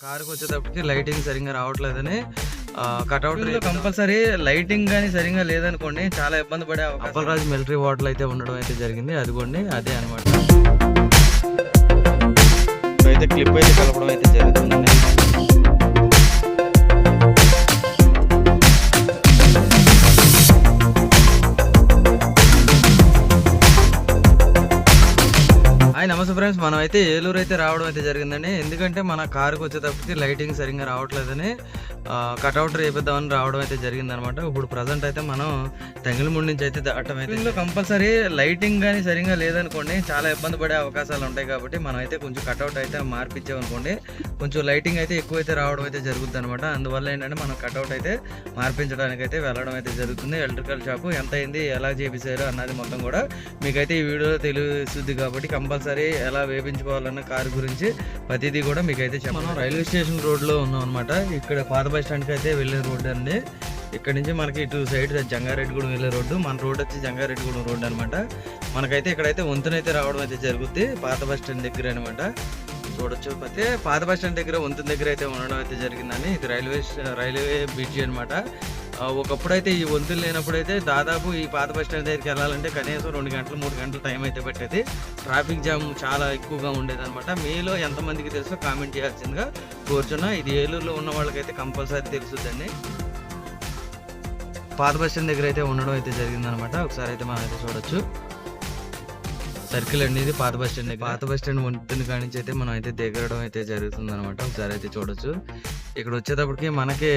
కారుకి వచ్చేటప్పటికి లైటింగ్ సరిగ్గా రావట్లేదని కట్అవుట్ కంపల్సరీ లైటింగ్ కానీ సరిగ్గా లేదనుకోండి చాలా ఇబ్బంది పడే అప్పల్ రాజు మిలిటరీ వాటర్ అయితే ఉండడం అయితే జరిగింది. అదిగోండి అదే అనమాట. అయితే క్లిప్ అయితే కలపడం అయితే జరుగుతుందండి హాయ్ నమస్తే ఫ్రెండ్స్. మనం అయితే ఏలూరు అయితే రావడం అయితే జరిగిందండి. ఎందుకంటే మన కారుకి వచ్చేటప్పటికి లైటింగ్ సరిగ్గా రావట్లేదని కట్అవుట్ రేపిద్దామని రావడం అయితే జరిగింది అనమాట ఇప్పుడు ప్రజెంట్ అయితే మనం తెంగళమూడి నుంచి అయితే దాటం అయితే ఇందులో కంపల్సరీ లైటింగ్ కానీ సరిగ్గా లేదనుకోండి చాలా ఇబ్బంది పడే అవకాశాలు ఉంటాయి కాబట్టి మనం అయితే కొంచెం కట్అవుట్ అయితే మార్పించామనుకోండి కొంచెం లైటింగ్ అయితే ఎక్కువ అయితే రావడం అయితే జరుగుతుంది అనమాట అందువల్ల ఏంటంటే మనం కట్అవుట్ అయితే మార్పించడానికి అయితే వెళ్ళడం అయితే జరుగుతుంది. ఎలక్ట్రికల్ షాప్ ఎంత అయింది ఎలా చేపించారు అన్నది మొత్తం కూడా మీకైతే ఈ వీడియోలో తెలుస్తుంది కాబట్టి కంపల్సరీ ఎలా వేపించుకోవాలన్న కారు గురించి ప్రతిదీ కూడా మీకైతే అయితే మనం రైల్వే స్టేషన్ రోడ్లో ఉన్నాం అనమాట ఇక్కడ పాత బస్ స్టాండ్కి అయితే వెళ్ళే రోడ్డు అండి. ఇక్కడ నుంచి మనకి ఇటు సైడ్ జంగారెడ్డిగూడెం వెళ్ళే రోడ్డు. మన రోడ్ వచ్చి జంగారెడ్డిగూడెం రోడ్డు అనమాట మనకైతే ఇక్కడైతే వంతునైతే రావడం అయితే జరుగుద్ది. పాత బస్ స్టాండ్ దగ్గర అనమాట చూడొచ్చు. అయితే పాత బస్ స్టాండ్ దగ్గర వంతెన దగ్గర అయితే ఉండడం అయితే జరిగిందని ఇది రైల్వే రైల్వే బ్రిడ్జి అనమాట ఒకప్పుడు అయితే ఈ వంతులు లేనప్పుడు అయితే దాదాపు ఈ పాత బస్ స్టాండ్ దగ్గరికి వెళ్ళాలంటే కనీసం రెండు గంటలు మూడు గంటలు టైం అయితే పట్టేది. ట్రాఫిక్ జామ్ చాలా ఎక్కువగా ఉండేది అనమాట మీలో ఎంతమందికి తెలుసో కామెంట్ చేయాల్సిందిగా కోరుచున్నా. ఇది ఏలూరులో ఉన్న వాళ్ళకైతే కంపల్సరీ తెలుసుదండి పాత బస్ స్టాండ్ దగ్గర అయితే ఉండడం అయితే జరిగిందనమాట ఒకసారి అయితే మనం అయితే చూడొచ్చు. సర్కిల్ అండి ఇది పాత బస్ స్టాండ్ పాత బస్ స్టాండ్ ఉంటుంది కాడి నుంచి అయితే మనం అయితే దిగడం అయితే జరుగుతుంది అనమాట ఒకసారి అయితే చూడొచ్చు. ఇక్కడ వచ్చేటప్పటికి మనకి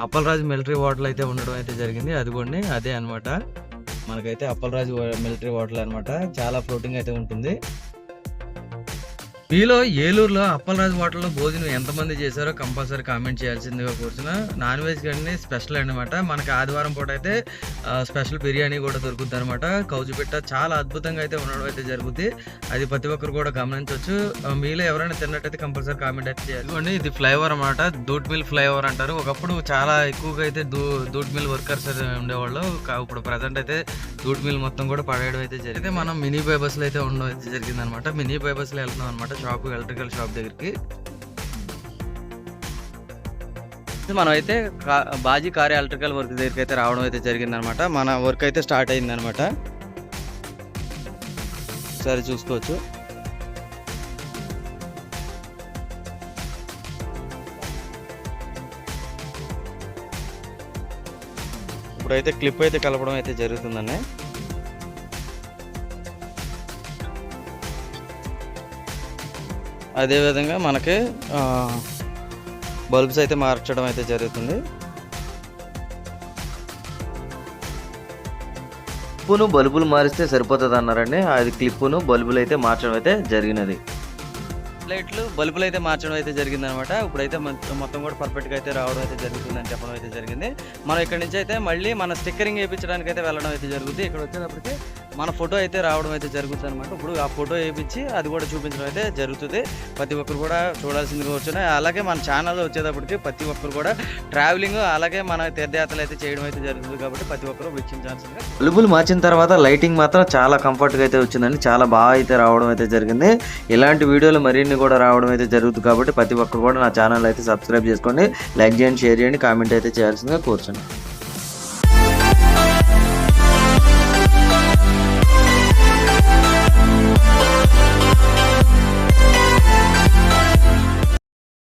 అప్పలరాజు మిలిటరీ వాటర్ అయితే ఉండడం అయితే జరిగింది. అది కూడా అదే అన్నమాట. మనకైతే అప్పలరాజు మిలిటరీ వాటర్ అన్నమాట. చాలా ఫ్లోటింగ్ అయితే ఉంటుంది. మీలో ఏలూరులో అప్పలరాజు హోటల్లో భోజనం ఎంతమంది చేశారో కంపల్సరీ కామెంట్ చేయాల్సిందిగా కూర్చున్న నాన్ వెజ్ కానీ స్పెషల్ అనమాట మనకి ఆదివారం పూట అయితే స్పెషల్ బిర్యానీ కూడా దొరుకుతుంది అనమాట కౌజుపెట్ట చాలా అద్భుతంగా అయితే ఉండడం అయితే జరుగుతుంది అది ప్రతి ఒక్కరు కూడా గమనించవచ్చు మీలో ఎవరైనా తిన్నట్టయితే కంపల్సరీ కామెంట్ అయితే చేయాలి. ఇది ఫ్లైఓవర్ అనమాట దూట్ మిల్ ఫ్లైఓవర్ అంటారు. ఒకప్పుడు చాలా ఎక్కువగా అయితే దూ దూట్ మిల్ వర్కర్స్ ఉండేవాళ్ళు. ఇప్పుడు ప్రజెంట్ అయితే దూట్ మిల్ మొత్తం కూడా పడేయడం అయితే జరిగింది. మనం మినీ బైబస్లో అయితే ఉండడం అయితే జరిగింది అనమాట మినీ బైబస్లో వెళ్తున్నాం అనమాట షాప్ ఎలక్ట్రికల్ షాప్ దగ్గరికి. మనం అయితే కా- బాజీ కార్ ఎలక్ట్రికల్ వర్క్ దగ్గరికి అయితే రావడం అయితే జరిగింది అనమాట మన వర్క్ అయితే స్టార్ట్ అయింది అనమాట సరే చూసుకోవచ్చు. ఇప్పుడైతే క్లిప్ అయితే కలపడం అయితే జరుగుతుందండి అదేవిధంగా మనకి బల్బ్స్ అయితే మార్చడం అయితే జరుగుతుంది. క్లిప్పును బల్బులు మారిస్తే సరిపోతుంది అన్నారండి అది క్లిప్పును బల్బులు అయితే మార్చడం అయితే జరిగినది. లైట్లు బల్బులు అయితే మార్చడం అయితే జరిగింది అనమాట ఇప్పుడైతే మొత్తం- కూడా పర్ఫెక్ట్గా అయితే రావడం అయితే జరుగుతుందని చెప్పడం అయితే జరిగింది. మనం ఇక్కడ నుంచి అయితే మళ్ళీ మన స్టిక్కరింగ్ వేయించడానికి అయితే వెళ్ళడం అయితే జరుగుతుంది ఇక్కడ వచ్చేటప్పటికి మన ఫోటో అయితే రావడం అయితే జరుగుతుంది అనమాట ఇప్పుడు ఆ ఫోటో వేయించి అది కూడా చూపించడం అయితే జరుగుతుంది. ప్రతి ఒక్కరు కూడా చూడాల్సిందిగా వచ్చున్నాయి అలాగే మన ఛానల్ వచ్చేటప్పటికి ప్రతి ఒక్కరు కూడా ట్రావెలింగ్ అలాగే మన తీర్థయాత్రలు అయితే చేయడం అయితే జరుగుతుంది కాబట్టి ప్రతి ఒక్కరు వీక్షించాల్సిందిగా బల్బులు మార్చిన తర్వాత లైటింగ్ మాత్రం చాలా కంఫర్ట్గా అయితే వచ్చిందండి. చాలా బాగా అయితే రావడం అయితే జరిగింది. ఇలాంటి వీడియోలు మరిన్ని కూడా రావడం అయితే జరుగుతుంది కాబట్టి ప్రతి ఒక్కరు కూడా నా ఛానల్ అయితే సబ్స్క్రైబ్ చేసుకోండి లైక్ చేయండి షేర్ చేయండి కామెంట్ అయితే చేయాల్సిందిగా కోరుచున్నాను